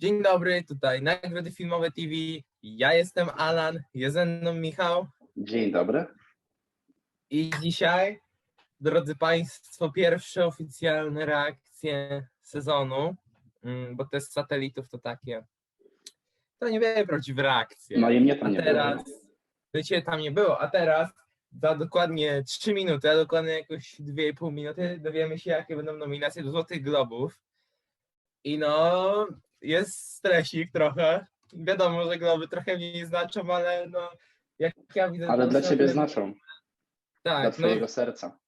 Dzień dobry, tutaj Nagrody Filmowe TV. Ja jestem Alan, jest ze mną Michał Dzień dobry. i dzisiaj, drodzy Państwo, pierwsze oficjalne reakcje sezonu, mm, bo te z satelitów to takie, to nie były prawdziwe reakcje. No i mnie tam A nie teraz, było. wiecie, tam nie było, a teraz za dokładnie 3 minuty, a dokładnie jakoś 2,5 minuty dowiemy się, jakie będą nominacje do Złotych Globów. I no, jest stresik trochę. Wiadomo, że globy trochę mniej znaczą, ale no, jak ja widzę... Ale dla ciebie znaczą, dla Tak, no, twojego serca.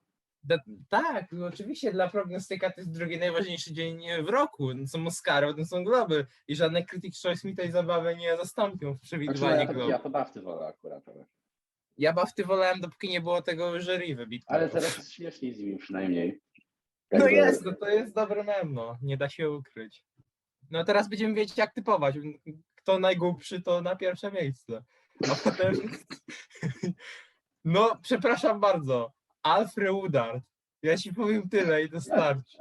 da, tak, oczywiście dla prognostyka to jest drugi najważniejszy dzień w roku. No, Są Oscary, potem są globy i żadne Critics' Choice mi tej zabawy nie zastąpią w Znaczy, przewidywaniu ja, to, globów. ja to bawty wolę akurat. Ale, Ja bawty wolałem, dopóki nie było tego jury wybitnego. ale teraz jest śmieszniej z nimi przynajmniej. No Jakby- jest, no to jest dobre mem, no. Nie da się ukryć. No teraz będziemy wiedzieć, jak typować. Kto najgłupszy, to na pierwsze miejsce. A potem... No, przepraszam bardzo. Alfred Woodard. Ja ci powiem tyle i to starczy.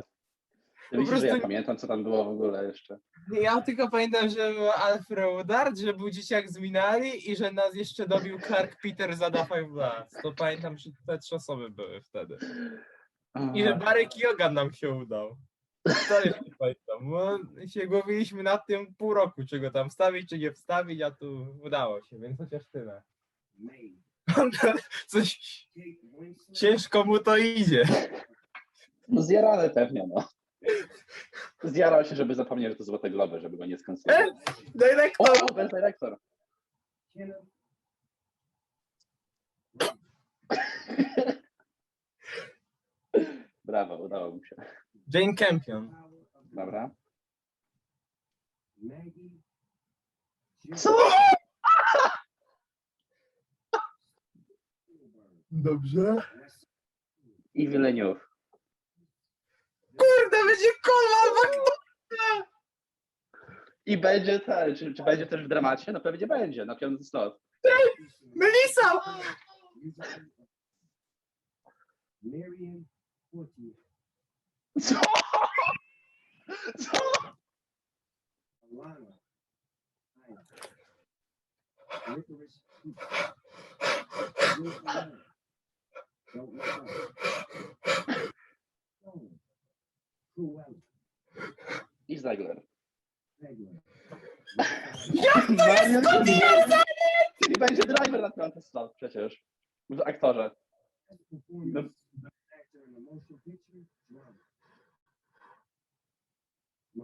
Ty Widzisz, prostu- ja pamiętam, co tam było w ogóle jeszcze. Ja tylko pamiętam, że był Alfred Woodard, że był dzieciak z Minari i że nas jeszcze dobił Clark Peter za Da Five Blast. To pamiętam, że te trzy osoby były wtedy. I że Barry Kyogan nam się udał. To jeszcze pamiętam. Bo się głowiliśmy nad tym pół roku, czy go tam wstawić, czy nie wstawić, a tu udało się, więc chociaż tyle. Coś ciężko mu to idzie. No zjarane pewnie, no. Zjarał się, żeby zapomnieć, że to Złote Globy, żeby go nie skancelować. Dyrektor! O, bez dyrektor. Brawo, udało mi się. Jane Campion. Dobra. Co? Dobrze. I Villeneuve. Kurde, będzie albo kto? I będzie te, czy, czy będzie też w dramacie? No pewnie będzie, na piąty slot. Melissa! Fortier, Co? Co? I. Pegler, Jak to jest kombinacja? Czyli będzie driver na piąty slot przecież. W aktorze. performance actor in a motion picture, drama. Mahershala Ali. Bardem. Lee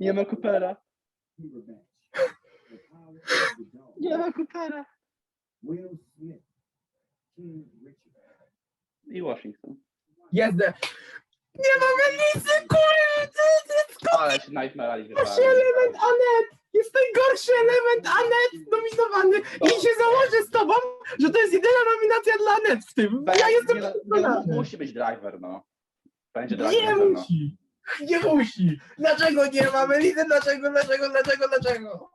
Nie. Ma Coopera. Nie ma Coopera. Will Smith. King Richard. I Washington. Jezdę. Nie kurde! To jest Ale się najchmerali najgorszy element Anet! Jest najgorszy element Anet nominowany i się założę z tobą, że to jest jedyna nominacja dla Anet w tym. Ja jestem nie, nie, przekonany. Musi być driver, no. Będzie driver. Nie musi. Nie musi. Dlaczego nie ma Melisy? Dlaczego, dlaczego, dlaczego, dlaczego?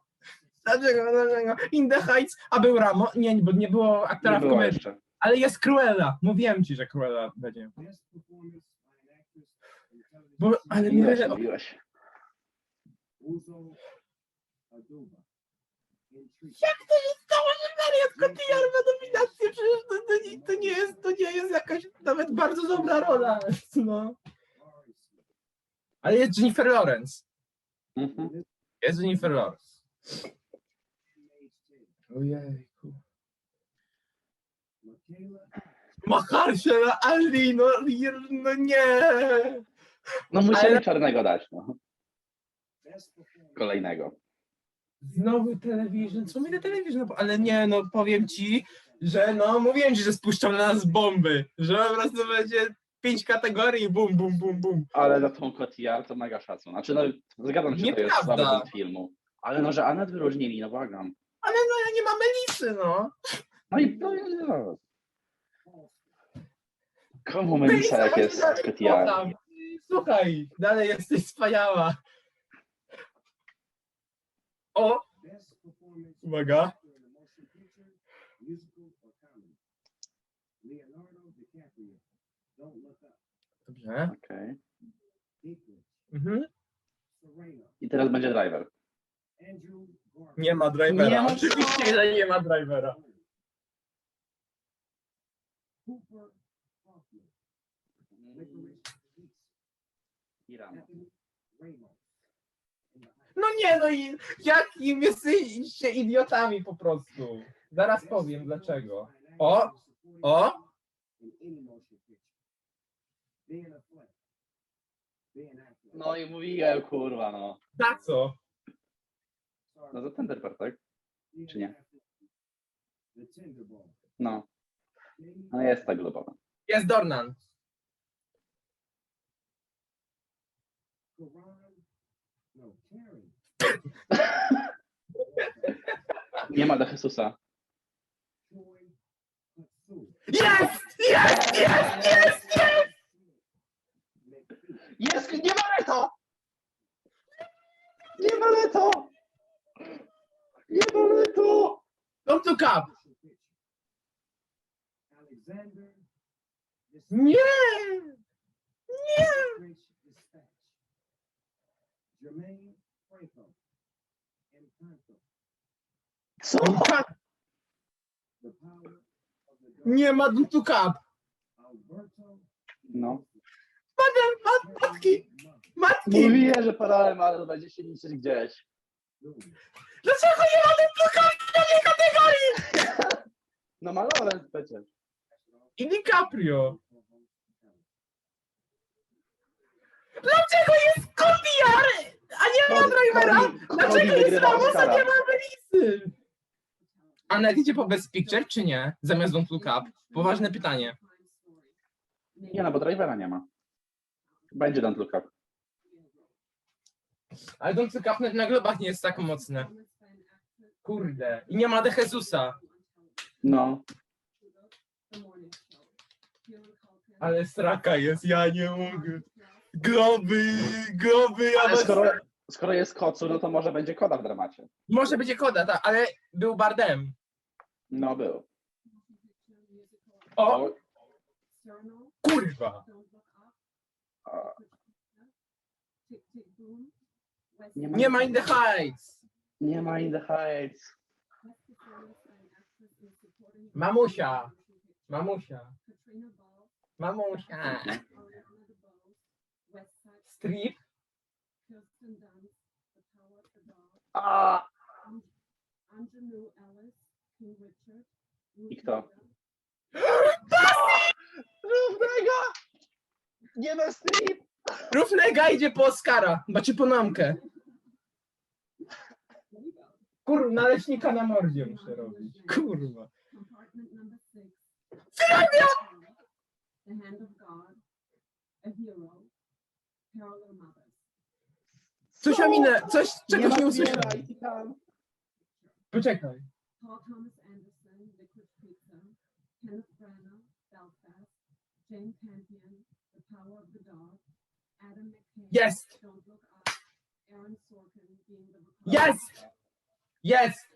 Dlaczego, dlaczego? In the Heights, a był Ramo? Nie, bo nie było aktora Nie w komedii. jeszcze. Ale jest Cruella. Mówiłem ci, że Cruella będzie. Bo, ale nie Mówiłeś, jak to się stało, że Marion Cotillard ma nominację? Przecież to, to, nie, to, nie jest, to nie jest jakaś nawet bardzo dobra rola. No. Ale jest Jennifer Lawrence. Mhm. Jest Jennifer Lawrence. Ojejku. Michaela Maharshala Ali, no, no nie. No musieli Ale- czarnego dać, no. Kolejnego. Znowu television, co mi na television, no, ale nie, no powiem ci, że no mówiłem ci, że spuszczą na nas bomby, że po prostu będzie pięć kategorii, bum, bum, bum, bum. Ale na tą Cotillard to mega szacun. Znaczy, no, zgadzam się, że to jest Nieprawda. ten filmu. Ale no, że Anet wyróżnili, no błagam. Ale no ja nie mam Melisy, no. No i no, no. Komu Melissa jak Melisa, jest Cotillard? Słuchaj, dalej jesteś wspaniała. O, Best performance Uwaga. actor in a motion picture. musical or comedy. Leonardo DiCaprio, Don't Look Up. Dobrze. Okej. Mhm. I teraz będzie driver. Nie ma drivera. Nie ma Oczywiście, że nie ma drivera. I. Anthony Ramos. In the No nie, no i jakim jesteście idiotami po prostu. Zaraz powiem dlaczego. O, o. No i mówiłem, kurwa, no. Za co? No to Thunderbird, tak? Czy nie? No. No jest tak globowa. Jest Dornan. Nie ma. Troy Hutsu. Jest! Jest! Jest! Jest! Jest! Jest! Nie ma Leto! Nie ma Leto! Nie ma Leto! Don't look up! Nie! Nie! Jermaine Franco. Encanto. Co? The power of the dog. Nie ma look up! Alberto. No. Madem, mat, matki! Matki! Mówiłem, że paralel, ale będzie się liczyć gdzieś. Dlaczego nie ma look up w tej kategorii? No malowałem przecież. I DiCaprio. Dlaczego jest Kobiar, a nie ma drivera? Dlaczego jest Ramos, a nie ma Melisy? A na idzie po Best Picture, czy nie? Zamiast Don't Look Up? Poważne pytanie. Nie no, bo drivera nie ma. Będzie Don't Look Up. Ale Don't Look Up na, na globach nie jest tak mocne. Kurde. I nie ma De Jesusa. No. Ale straka jest, ja nie mogę. Globy, globy, ja Ale was... skoro, skoro jest kocu, no to może będzie koda w dramacie. Może będzie Koda, tak, ale był Bardem. No był. O, kurwa. A, Nie ma In The Heights. Nie ma In the Heights. Mamusia. Mamusia. Mamusia. Strip. A, I kto? Równego! Nie ma strip! Równego idzie po Oscara. Macie po namkę. Kurwa, naleśnika na mordzie muszę robić. Kurwa. Hrabia! The hand of God, a hero, parallel mothers. Coś ominę, coś, Nie czegoś nie tam. Poczekaj. Paul Thomas Anderson, Liquid Pizza, Kenneth Branagh, Belfast, Jane Campion, The Power of the Dog, Adam McKay, Jest! Don't Look Up, Aaron Sorkin, Being the Republic. Jest! Jest!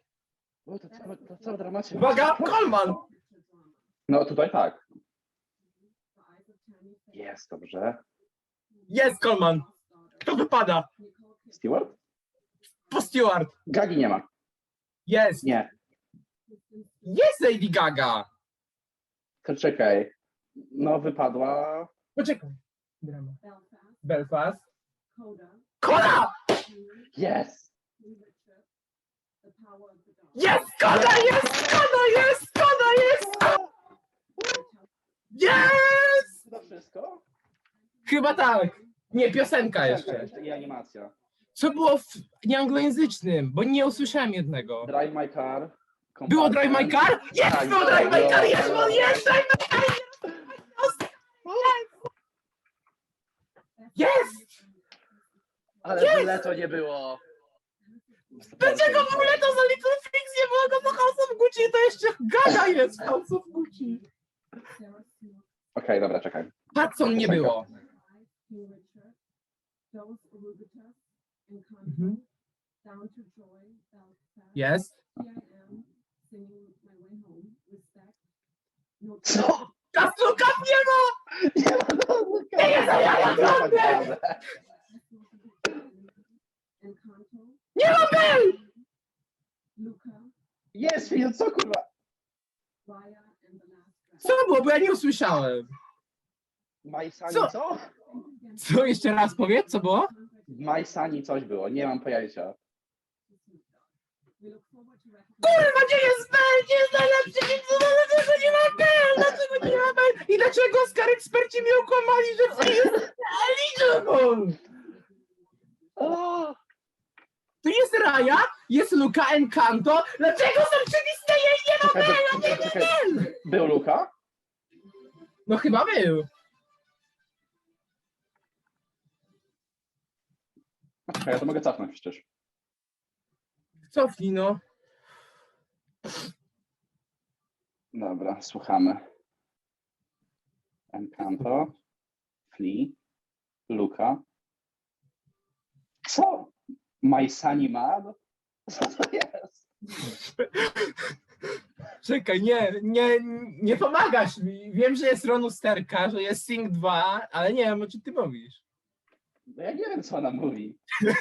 O, to, to dramacie. Uwaga, Coleman! No tutaj tak. Jest, dobrze. Jest Coleman! Kto wypada? Stewart? Po Stewart. Gagi nie ma. Jest! Nie. Jest Lady Gaga! To czekaj. No wypadła. Poczekaj. Drama. Belfast, Belfast. Coda, Koda! Jest! Jest Koda! Jest Koda! Jest Koda! Jest! Jest! To wszystko? Chyba tak. Nie, piosenka jeszcze. I animacja. Co było w nieanglojęzycznym? Bo nie usłyszałem jednego. Drive My Car. Było Drive My Car? Jest! Było Drive My Car! Jest! Było, jest! Drive My Car! Jest! Ale Jest! tyle to nie było. Dlaczego w ogóle to za Little Things nie było go za House of Gucci? To jeszcze Gaga jest w House of Gucci. Okej, dobra, czekaj. Hudson nie było. King Richard, Those Erubitus, Encanto, Mhm. Down to Joy, Belfast, Jest. Here I Am, Singing My Way Home, Co? Kasuka nie ma! Nie ma no, Nie jest naprawdę. Encanto. Nie ma Bell! Luca, Jest film, co kurwa? Raya and the Last Dragon. Co było, bo ja nie usłyszałem. Majsani Co? co? Co, jeszcze raz powiedz, co było? W Majsani coś było, nie mam pojęcia. Kurwa, gdzie jest Bell? Gdzie jest najlepszy film? No, Dlaczego nie ma Bell? Dlaczego nie ma Bell? I dlaczego Oscar eksperci mnie okłamali, że to jest eligible? O, Tu jest Raya, jest Luca Encanto. Dlaczego są przy Disneya i nie ma czekaj? Był Luka? No chyba był. Czekaj, ja to mogę cofnąć przecież. Cofnij no. Dobra, słuchamy. Encanto, Flea, Luka. Co? Majsani Mad? Co to jest? Czekaj, nie, nie, nie pomagasz mi. Wiem, że jest Ron Usterka, że jest Sing 2, ale nie wiem, o czym ty mówisz. No ja nie wiem, co ona mówi.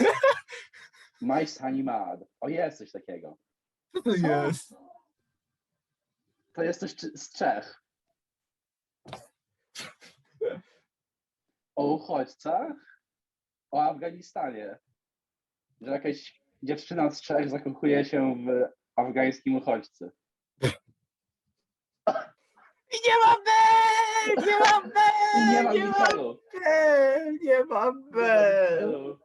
Majsani Mad. O, jest coś takiego. Co to jest? To jest coś z Czech. O uchodźcach? O Afganistanie. Że jakaś dziewczyna z Czech zakochuje się w afgańskim uchodźcy. I nie ma Bell! Nie ma Bell! I nie ma nie ma Michaelu. Bell! Nie ma Bell!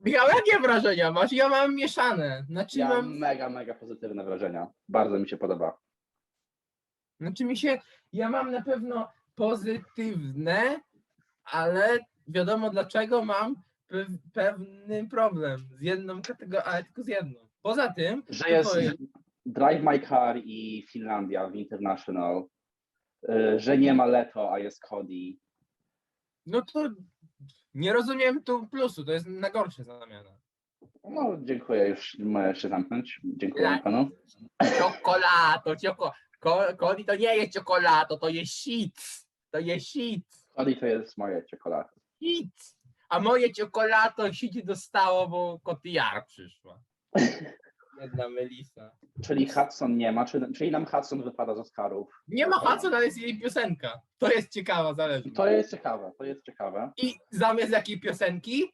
Michał, jakie wrażenia masz? Ja mam mieszane. Znaczy, Ja mam, mam mega, mega pozytywne wrażenia. Bardzo mi się podoba. znaczy mi się, ja mam na pewno pozytywne, ale wiadomo dlaczego mam pe pewny problem z jedną kategorią, ale tylko z jedną. Poza tym, Że jest powiem- Drive My Car i Finlandia w International. y, Że nie ma Leto, a jest Cody. no to nie rozumiem tu plusu, to jest na gorsze zamiana. No, dziękuję, już możesz się zamknąć. Dziękuję Tak. panu. Czokolato, cioko, Cody to nie jest czekolato, to jest shit. To jest shit. Cody to jest moje czekolada. Shit. A moje czekolato shit dostało, bo kotiar przyszła. Jedna Melisa. Czyli Hudson nie ma, czyli, czyli nam Hudson wypada z Oscarów. Nie ma Hudson, ale jest jej piosenka. To jest ciekawa zależność. To jest ciekawe, to jest ciekawe. I zamiast jakiej piosenki?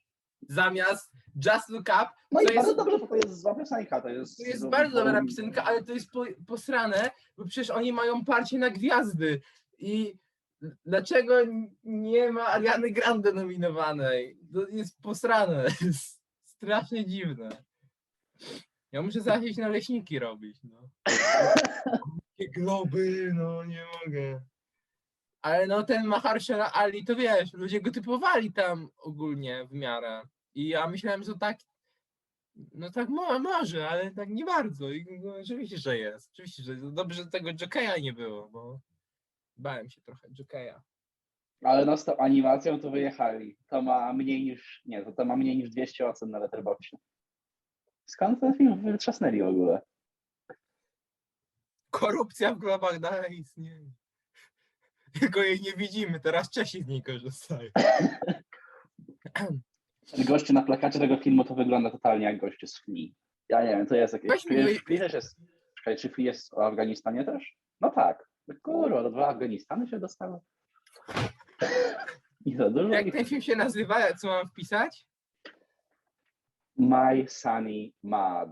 Zamiast Just Look Up, No i to bardzo jest, dobrze, bo to jest zła piosenka, to jest... to jest bardzo dobra piosenka, ale to jest po, posrane, bo przecież oni mają parcie na gwiazdy. I dlaczego nie ma Ariany Grande nominowanej? To jest posrane. Jest strasznie dziwne. Ja muszę zaraz iść na leśniki robić. No. Takie globy, no nie mogę. Ale no ten Maharshala Ali, to wiesz, ludzie go typowali tam ogólnie w miarę. I ja myślałem, że tak, no tak mo może, ale tak nie bardzo. I no, oczywiście, że jest. Oczywiście, że jest. dobrze, że tego Jokeja nie było, bo bałem się trochę Jokeja. Ale no z tą animacją to wyjechali. To ma mniej niż, nie, to, to ma mniej niż 200 ocen na Letterboxdzie. Skąd ten film wytrzasnęli w ogóle? Korupcja w globach dalej istnieje. Tylko jej nie widzimy, teraz Czesi z niej korzystają. Ten gościu na plakacie tego filmu to wygląda totalnie jak gościu z Flea. Ja nie wiem, to jest jakieś... Weź Czy mi jest, wy- Flea też jest... Czekaj, czy Flea jest o Afganistanie też? No tak. No Kurwa, do dwa Afganistany się dostały. I za dużo. Jak ich- ten film się nazywa, co mam wpisać? My Sunny Mad.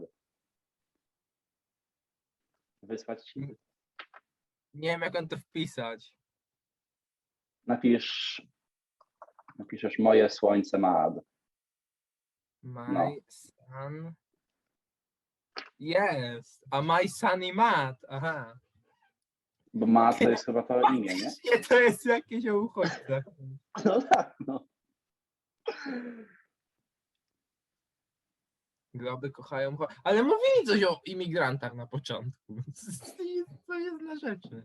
Wysłać ci? Nie wiem, jak on to wpisać. Napisz... Napiszesz moje słońce Mad. My No. son. Jest. A my sunny mat. Aha. Bo Mad to jest chyba to imię, nie? Nie, to jest jakieś o uchodźcach. No tak, no. Globy kochają. Ale mówili coś o imigrantach na początku. To jest, to jest dla rzeczy.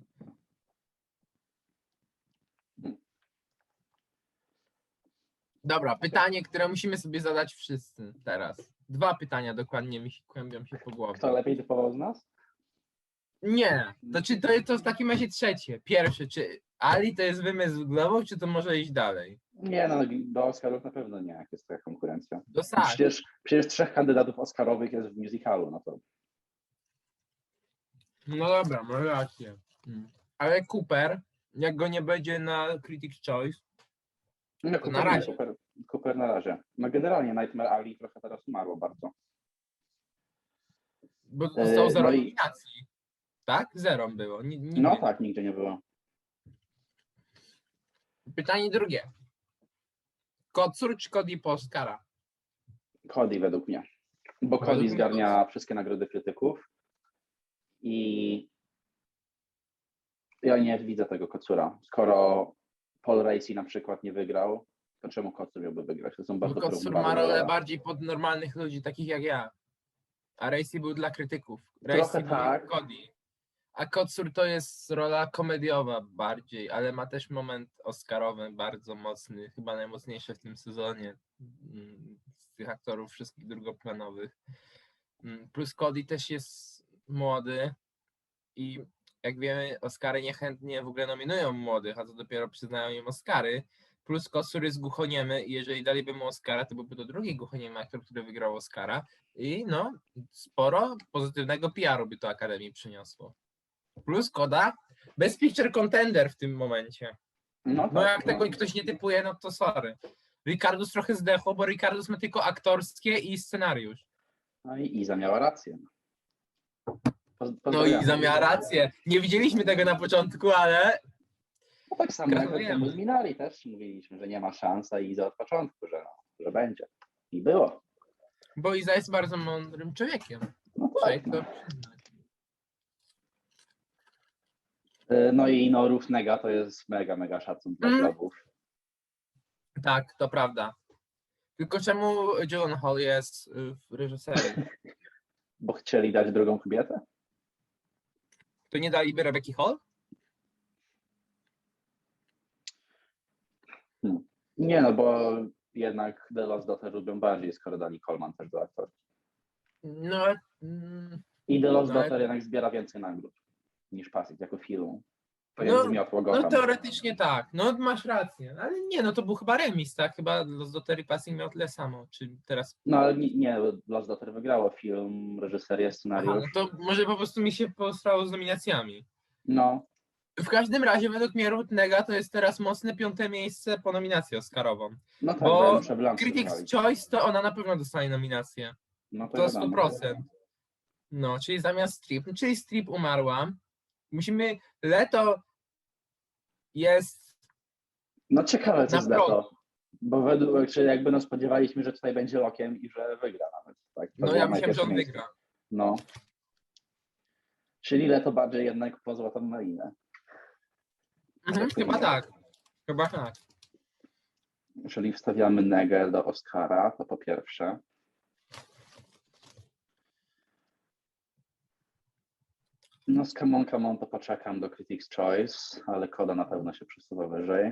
Dobra, pytanie, które musimy sobie zadać wszyscy teraz. Dwa pytania dokładnie mi się kłębią się po głowie. Kto lepiej typował z nas? Nie, to czy to, to w takim razie trzecie. Pierwsze, czy Ali to jest wymysł głową, czy to może iść dalej? Nie no, do Oscarów na pewno nie, jak jest taka konkurencja. Do tak. Przecież, przecież trzech kandydatów Oscarowych jest w musicalu, no to No dobra, masz rację. Mm. Ale Cooper, jak go nie będzie na Critics' Choice, no, To Cooper, na razie. Cooper, Cooper na razie. No generalnie Nightmare Alley trochę teraz umarło bardzo. bo E, zostało zero no i- nominacji. Tak? Zero było. Ni- nigdy. No tak, nigdzie nie było. Pytanie drugie. Kocur czy Cody po Oscara? Cody według mnie. Bo Według Cody mnie zgarnia wszystkie nagrody krytyków i ja nie widzę tego kocura. Skoro Paul Racy na przykład nie wygrał, to czemu kocur miałby wygrać? To są Bo bardzo Kocur ma rolę bardziej pod normalnych ludzi, takich jak ja. A Racy był dla krytyków. Trochę Racy był tak. jak Cody. A Kocur to jest rola komediowa bardziej, ale ma też moment oscarowy bardzo mocny, chyba najmocniejszy w tym sezonie mm, z tych aktorów wszystkich drugoplanowych. Mm, Plus Cody też jest młody i jak wiemy, Oscary niechętnie w ogóle nominują młodych, a to dopiero przyznają im Oscary. Plus Kosur jest głuchoniemy i jeżeli daliby mu Oscara, to byłby to drugi głuchoniemy aktor, który wygrał Oscara i no, sporo pozytywnego PR-u by to Akademii przyniosło. Plus Koda, Best Picture Contender w tym momencie. No, No tak, jak tego ktoś nie typuje, no to sorry. Ricardus trochę zdechło, bo Ricardus ma tylko aktorskie i scenariusz. No i Iza miała rację. Poz- No i pozdrawiamy. zamiała rację. Nie widzieliśmy tego na początku, ale No tak samo jak temu z Minari też mówiliśmy, że nie ma szans, a Iza od początku, że, no, że będzie. I było. bo Iza jest bardzo mądrym człowiekiem. No tak. No. Y, no i no Różnego to jest mega, mega szacun dla Mm. Globów. Tak, to prawda. Tylko czemu John Hall jest y, w reżyserii? Bo chcieli dać drugą kobietę? To nie daliby Rebeki Hall? Nie, no bo jednak The Lost Daughter lubią bardziej, skoro dali Coleman też do aktorki. No, mm, I The Lost No, Daughter jednak zbiera więcej nagród niż Pasik jako film. To No, jest zmiotło go no tam. teoretycznie tak. No masz rację, ale nie, no to był chyba remis, tak? Chyba Los Dotery Passing miał tyle samo. Czy teraz. No ale nie, nie Lost Daughter wygrało film, reżyserię, Aha, scenariusz. no to może po prostu mi się postrało z nominacjami. No, W każdym razie, według mnie Rutnega to jest teraz mocne piąte miejsce po nominacji Oscarową. no tak, Bo Critics. Choice to ona na pewno dostanie nominację. No To wiadomo. 100%. No, czyli zamiast Strip, czyli Strip umarła. Musimy, Leto jest, No ciekawe co z Leto. Bo według, czy jakby no spodziewaliśmy, że tutaj będzie lokiem i że wygra nawet. Tak, no ja myślałem, że on wygra. No. Czyli Leto bardziej jednak po złotą malinę. Mhm, chyba tak. Chyba tak. Jeżeli wstawiamy Negę do Oscara, to po pierwsze. No z Come on, Come on to poczekam do Critics' Choice, ale Koda na pewno się przesuwa wyżej.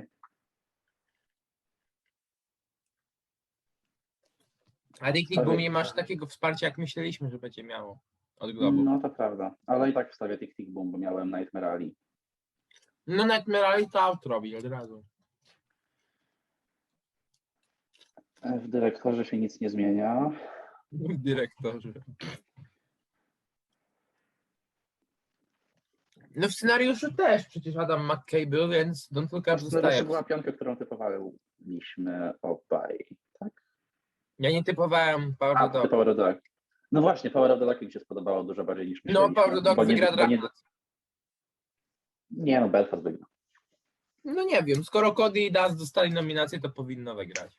A Sorry. Boom masz takiego wsparcia, jak myśleliśmy, że będzie miało od Globu. No, to prawda, ale i tak wstawię Tick Tick Boom, bo miałem Nightmare Alley. no Nightmare Alley to out robi od razu. W dyrektorze się nic nie zmienia. W dyrektorze. No w scenariuszu też przecież Adam McKay był, więc Don't Look Up To zostaje. była piątka, którą typowaliśmy obaj. Tak? Ja nie typowałem Power A, of. Power of. No właśnie, Power of the Dog mi się spodobało dużo bardziej niż No. Power of the nie, wygra bo nie, dramat. nie no, Belfast wygra. No nie wiem, skoro Cody i Daz dostali nominację, to powinno wygrać.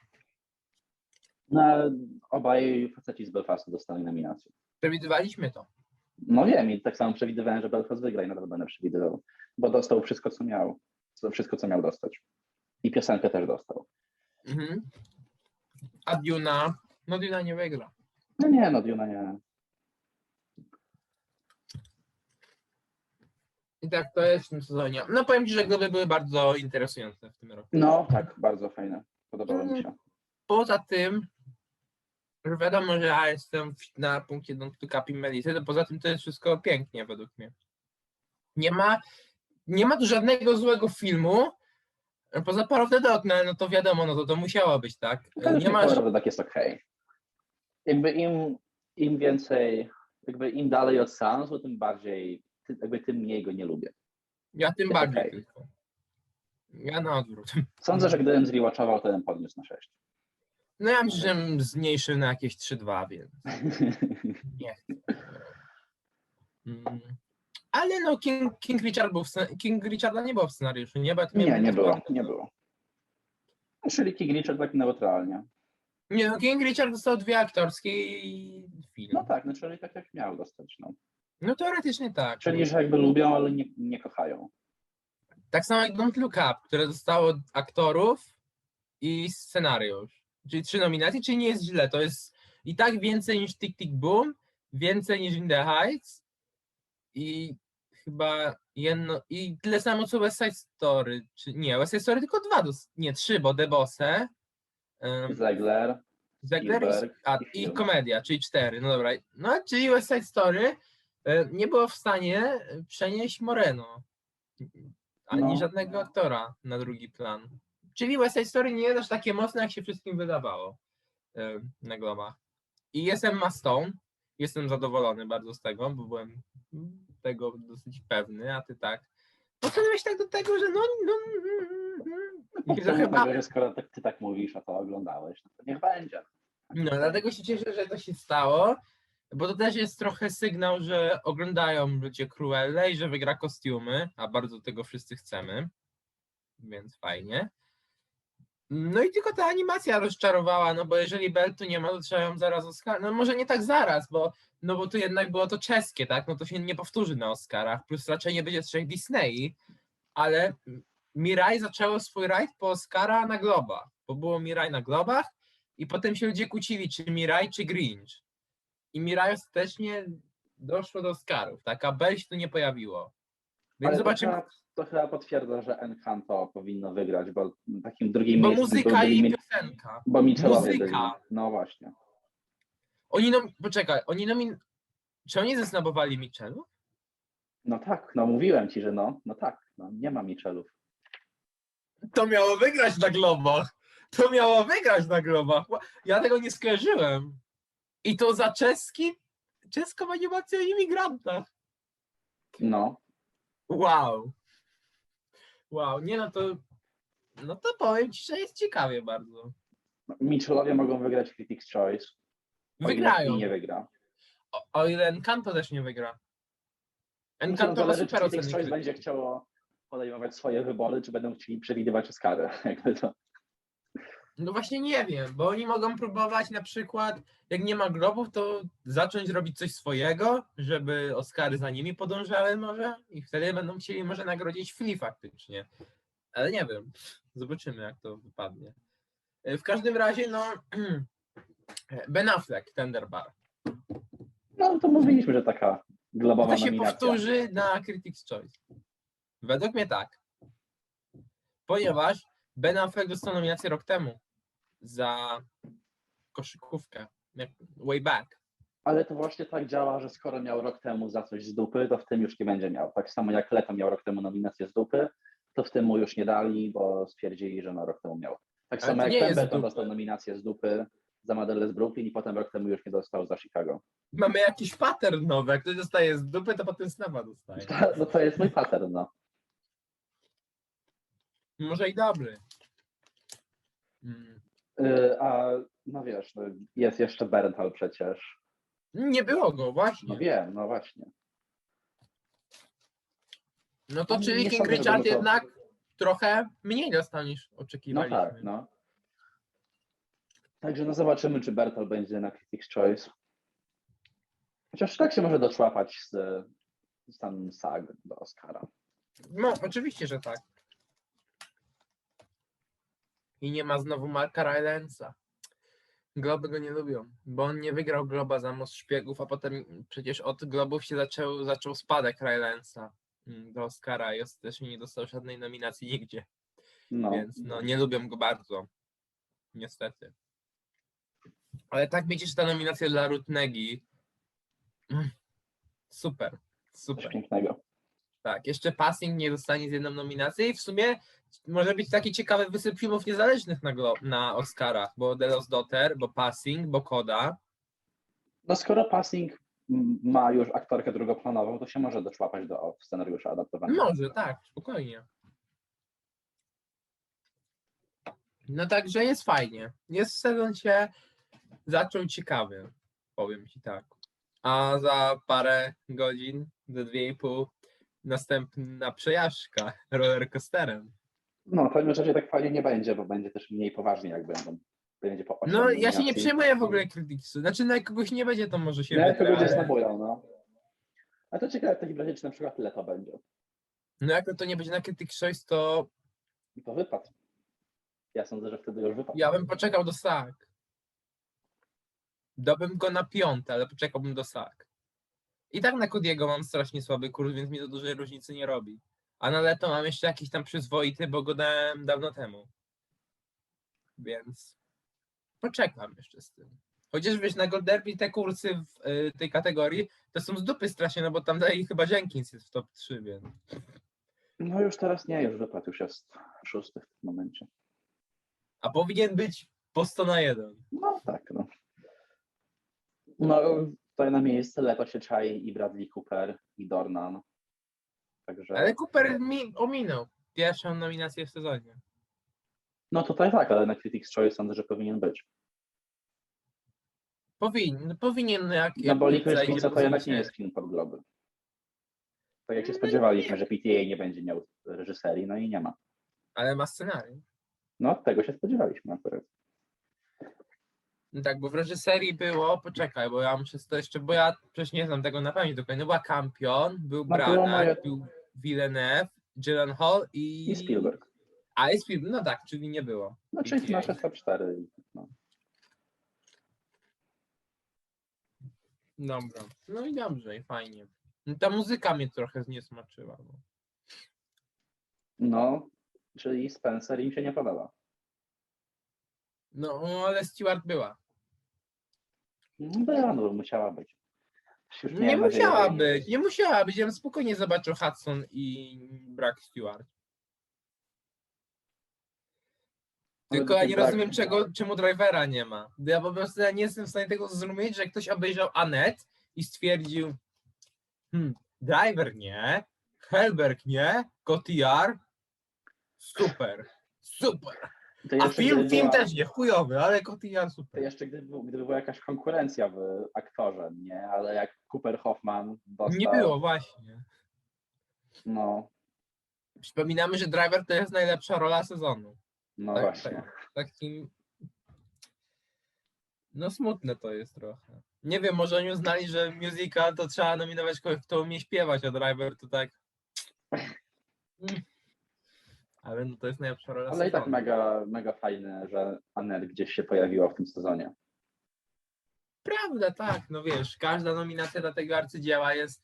No, obaj faceci z Belfastu dostali nominację. Przewidywaliśmy to. No wiem i tak samo przewidywałem, że Belfast wygra i nadal będę przewidywał, bo dostał wszystko, co miał. Wszystko, co miał dostać. I piosenkę też dostał. Mhm. A Duna? No Duna nie wygra. No nie, no Duna nie. I tak to jest w tym sezonie. No powiem Ci, że głowy były bardzo interesujące w tym roku. No tak, bardzo fajne. Podobało mi się. Poza tym, wiadomo, że ja jestem na punkcie Don't Look Up Melisy, to poza tym to jest wszystko pięknie według mnie. Nie ma, nie ma tu żadnego złego filmu, poza Power of the Dog, no, no to wiadomo, no to to musiało być, tak? Według Nie ma, Power of the Dog jest okej. Jakby im, im więcej, jakby im dalej od seansu, tym bardziej, jakby tym mniej go nie lubię. ja tym jest bardziej okej. tylko. Ja na odwrót. Sądzę, że gdybym zrewatchował, to bym podniósł na 6. No ja myślę, że zmniejszył na jakieś 3-2, więc nie chcę. Mm. Ale no King, King Richard był w King Richarda nie było w scenariuszu, nie? Bo nie, miałem nie było, nie było. Czyli King Richard tak neutralnie. Nie, no King Richard dostał dwie aktorskie film. No tak, no czyli tak jak miał dostać. No. No teoretycznie tak. Czyli, że jakby lubią, ale nie, nie kochają. Tak samo jak Don't Look Up, które dostało aktorów i scenariusz. Czyli trzy nominacje, czyli nie jest źle. To jest i tak więcej niż Tick Tick Boom, więcej niż In the Heights i chyba jedno, i tyle samo co West Side Story, czy nie, West Side Story tylko dwa, nie trzy, bo The Bosse, um, Zegler, Zegler i, a, i komedia, czyli cztery, no dobra. No, czyli West Side Story e, nie było w stanie e, przenieść Moreno, ani No. żadnego aktora na drugi plan. Czyli West Side Story nie jest aż takie mocne, jak się wszystkim wydawało e, na globach. I jestem Ma Stone, jestem zadowolony bardzo z tego, bo byłem tego dosyć pewny, a ty tak. Podszedłeś tak do tego, że no, no, no, że chyba, skoro tak, ty tak mówisz, a to oglądałeś, no to niech będzie. No, dlatego się cieszę, że to się stało, bo to też jest trochę sygnał, że oglądają ludzie Cruella i że wygra kostiumy, a bardzo tego wszyscy chcemy, więc fajnie. No i tylko ta animacja rozczarowała, no bo jeżeli Beltu nie ma, to trzeba ją zaraz Oscar. No może nie tak zaraz, bo no bo tu jednak było to czeskie, tak? No to się nie powtórzy na Oscarach, plus raczej nie będzie trzech Disney, ale Mirai zaczęło swój rajd po Oscara na Globach, bo było Mirai na Globach, i potem się ludzie kłócili, czy Mirai, czy Grinch. I Mirai ostatecznie doszło do Oscarów, tak? A Bell się tu nie pojawiło. Więc Ale zobaczymy, chyba, to chyba potwierdza, że Encanto powinno wygrać, bo takim drugim bo miejscem muzyka byłby i Mi- piosenka. Bo Mitchellowie muzyka. byli. No właśnie. Oni nom... Poczekaj, oni nomin... Czy oni zesnabowali Mitchellów? No tak, no mówiłem ci, że no, no tak, no, nie ma Mitchellów. To miało wygrać na Globach. To miało wygrać na Globach. Ja tego nie skojarzyłem. I to za czeski, czeską animację o imigrantach. No, Wow. Wow, nie no to. No to powiem ci, że jest ciekawie bardzo. Mitchellowie mogą wygrać Critics' Choice. o ile Wygrają. I nie wygra. O, o ile Encanto też nie wygra. Encanto ma zależy, czy super Critics' oceny. Choice będzie chciało podejmować swoje wybory, czy będą chcieli przewidywać Oscary. Jakby to. No właśnie nie wiem, bo oni mogą próbować na przykład, jak nie ma globów, to zacząć robić coś swojego, żeby Oscary za nimi podążały może i wtedy będą chcieli może nagrodzić Flea faktycznie. Ale nie wiem, zobaczymy jak to wypadnie. E, W każdym razie, no Ben Affleck, Tender Bar. No to mówiliśmy, że taka globowa To się nominacja. powtórzy na Critics' Choice. Według mnie tak. Ponieważ Ben Affleck dostał nominację rok temu za koszykówkę. Way back. Ale to właśnie tak działa, że skoro miał rok temu za coś z dupy, to w tym już nie będzie miał. Tak samo jak Leto miał rok temu nominację z dupy, to w tym mu już nie dali, bo stwierdzili, że no rok temu miał. Tak Ale samo jak Pemberton dostał nominację z dupy za Madelle z Brooklyn i potem rok temu już nie dostał za Chicago. Mamy jakiś pattern nowy. Jak ktoś dostaje z dupy, to potem snaba dostaje. No to jest mój pattern, no. Może i dobry. Mm. Yy, a no wiesz, no, jest jeszcze Bernthal przecież. Nie było go, No właśnie. wiem, no właśnie. No to Nie czyli King sądzę, Richard to- jednak trochę mniej dostał niż No oczekiwaliśmy. tak, no. Także no zobaczymy, czy Bertol będzie na Critics' Choice. Chociaż tak się może doczłapać z, z tam SAG do Oscara. No, oczywiście, że tak. I nie ma znowu Marka Rylance'a. Globy go nie lubią, bo on nie wygrał Globa za Most Szpiegów, a potem przecież od Globów się zaczął, zaczął spadek Rylance'a mm, do Oscara i ostatecznie nie dostał żadnej nominacji nigdzie, No. więc no nie lubią go bardzo. Niestety. Ale tak że ta nominacja dla Rutnegi mm, super, Coś super. pięknego. Tak, jeszcze Passing nie dostanie z jedną nominacją i w sumie może być taki ciekawy wysyp filmów niezależnych na, Glo- na Oscarach, bo The Lost Daughter, bo Passing, bo Koda. No skoro Passing ma już aktorkę drugoplanową, to się może doczłapać do scenariusza adaptowanego. Może, tak, spokojnie. No także jest fajnie. Jest sezon się zaczął ciekawy, powiem ci tak. A za parę godzin, za dwie i pół, następna przejażdżka rollercoasterem. No, to raczej tak fajnie nie będzie, bo będzie też mniej poważnie, jak będą. Będzie po osiem No ja się nie nominacji. przejmuję w ogóle krytyki. Znaczy na kogoś nie będzie, to może się Nie, to ludzie ale- snabują, no. A to ciekawe w takim razie, czy na przykład tyle to będzie. No jak to nie będzie na Critic Choice, to I to wypadł. Ja sądzę, że wtedy już wypadł. ja bym poczekał do SAG. Dałbym go na piąte, ale poczekałbym do SAG. I tak na Kodiego mam strasznie słaby kurs, więc mi to dużej różnicy nie robi. A na Leto mam jeszcze jakiś tam przyzwoity, bo go dałem dawno temu. Więc poczekam jeszcze z tym. Chociaż wiesz, na Gold Derby te kursy w y, tej kategorii to są z dupy strasznie, no bo tam daje chyba Jenkins jest w top 3, więc. No już teraz nie, już wypadł, już jest szósty w tym momencie. A powinien być po 100 na 1. No tak, no. No, tutaj na miejsce leto się czai i Bradley Cooper, i Dornan. Także. Ale Cooper mi ominął pierwszą nominację w sezonie. No tutaj tak, ale na Critics' Choice sądzę, że powinien być. Powinien, powinien jak. No jak bo Licorice zajdzie Pizza do to jednak nie jest film pod globy. Tak jak się spodziewaliśmy, że PTA nie będzie miał reżyserii, no i nie ma. Ale ma scenariusz. No tego się spodziewaliśmy akurat. Tak, bo w reżyserii było, poczekaj, bo ja muszę to jeszcze, bo ja przecież nie znam tego na pamięć dokładnie. No była Campion, był było Branagh, był Villeneuve, Gyllenhaal i... I Spielberg. A, i Spielberg, no tak, czyli nie było. No czyli nasze top 4. No. Dobra, no i dobrze, i fajnie. No, ta muzyka mnie trochę zniesmaczyła. Bo... no, czyli Spencer im się nie podoba. No, ale Stewart była. Była, no musiała być. Już Nie miałem nadzieję, musiała że- być, nie musiała być. Ja bym spokojnie zobaczył Hudson i brak Stewart. Ale Tylko ja nie brak- rozumiem, czego, czemu drivera nie ma. Ja po prostu ja nie jestem w stanie tego zrozumieć, że ktoś obejrzał Anet i stwierdził hmm, driver nie, Helberg nie, Cotillard super, super. To A jeszcze film, film była- też nie, chujowy, ale Cotillard To super. jeszcze gdyby, gdyby była jakaś konkurencja w aktorze, nie? Ale jak Cooper Hoffman dostał... Nie było, właśnie. No, Przypominamy, że driver to jest najlepsza rola sezonu. no Tak, właśnie. tak. takim. No smutne to jest trochę. Nie wiem, może oni uznali, że musical to trzeba nominować kogoś, kto umie śpiewać, a driver to tak. Ale no to jest najlepsza rola Ale i tak sezonu. mega, mega fajne, że Annette gdzieś się pojawiła w tym sezonie. Prawda, tak. No wiesz, każda nominacja dla tego arcydzieła jest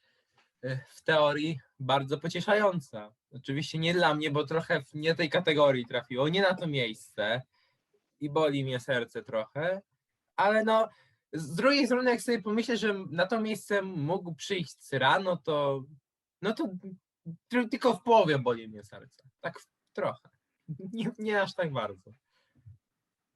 y, w teorii bardzo pocieszająca. Oczywiście nie dla mnie, bo trochę w nie tej kategorii trafiło, nie na to miejsce i boli mnie serce trochę, ale no z drugiej strony jak sobie pomyślę, że na to miejsce mógł przyjść Cyrano, to no to ty- tylko w połowie boli mnie serce. Tak w- trochę. Nie, nie aż tak bardzo.